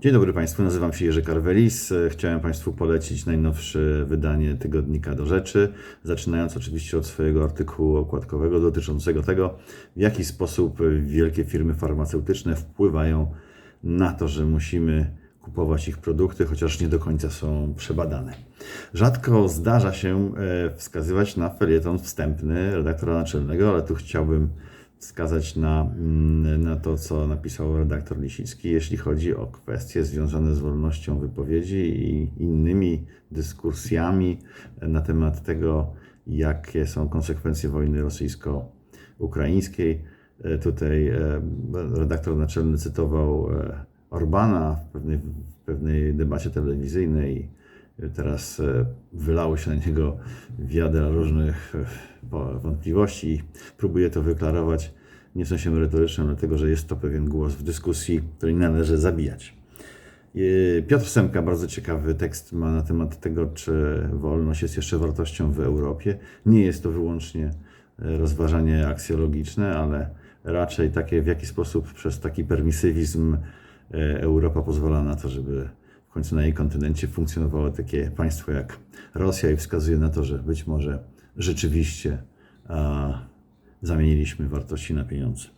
Dzień dobry Państwu, nazywam się Jerzy Karwelis. Chciałem Państwu polecić najnowsze wydanie tygodnika do rzeczy, zaczynając oczywiście od swojego artykułu okładkowego dotyczącego tego, w jaki sposób wielkie firmy farmaceutyczne wpływają na to, że musimy kupować ich produkty, chociaż nie do końca są przebadane. Rzadko zdarza się e, wskazywać na felieton wstępny redaktora naczelnego, ale tu chciałbym wskazać na, mm, na to, co napisał redaktor Lisicki, jeśli chodzi o kwestie związane z wolnością wypowiedzi i innymi dyskusjami na temat tego, jakie są konsekwencje wojny rosyjsko-ukraińskiej. E, Tutaj e, redaktor naczelny cytował e, Orbana w pewnej, w pewnej debacie telewizyjnej. Teraz e, wylało się na niego wiadra różnych e, wątpliwości. Próbuję to wyklarować nie w sensie merytorycznym, dlatego że jest to pewien głos w dyskusji, który nie należy zabijać. E, Piotr Semka bardzo ciekawy tekst ma na temat tego, czy wolność jest jeszcze wartością w Europie. Nie jest to wyłącznie rozważanie aksjologiczne, ale raczej takie, w jaki sposób przez taki permisywizm Europa pozwala na to, żeby w końcu na jej kontynencie funkcjonowało takie państwo jak Rosja i wskazuje na to, że być może rzeczywiście a, zamieniliśmy wartości na pieniądze.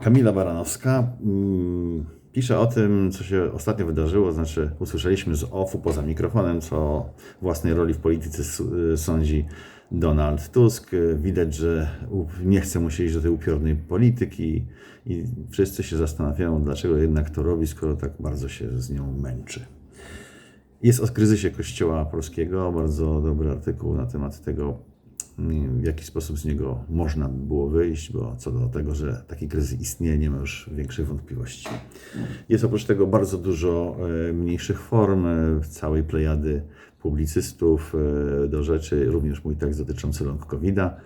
Kamila Baranowska mm, pisze o tym, co się ostatnio wydarzyło, znaczy usłyszeliśmy z OFU poza mikrofonem, co o własnej roli w polityce y, sądzi Donald Tusk. Widać, że nie chce mu się iść do tej upiornej polityki i wszyscy się zastanawiają, dlaczego jednak to robi, skoro tak bardzo się z nią męczy. Jest o kryzysie Kościoła Polskiego, bardzo dobry artykuł na temat tego, w jaki sposób z niego można by było wyjść, bo co do tego, że taki kryzys istnieje, nie ma już większej wątpliwości. Jest oprócz tego bardzo dużo e, mniejszych form, e, całej plejady publicystów e, do rzeczy, również mój tekst dotyczący long COVID-a.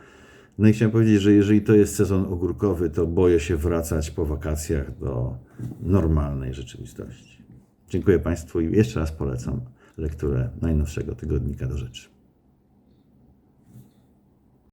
No i chciałem powiedzieć, że jeżeli to jest sezon ogórkowy, to boję się wracać po wakacjach do normalnej rzeczywistości. Dziękuję Państwu i jeszcze raz polecam lekturę najnowszego tygodnika do rzeczy.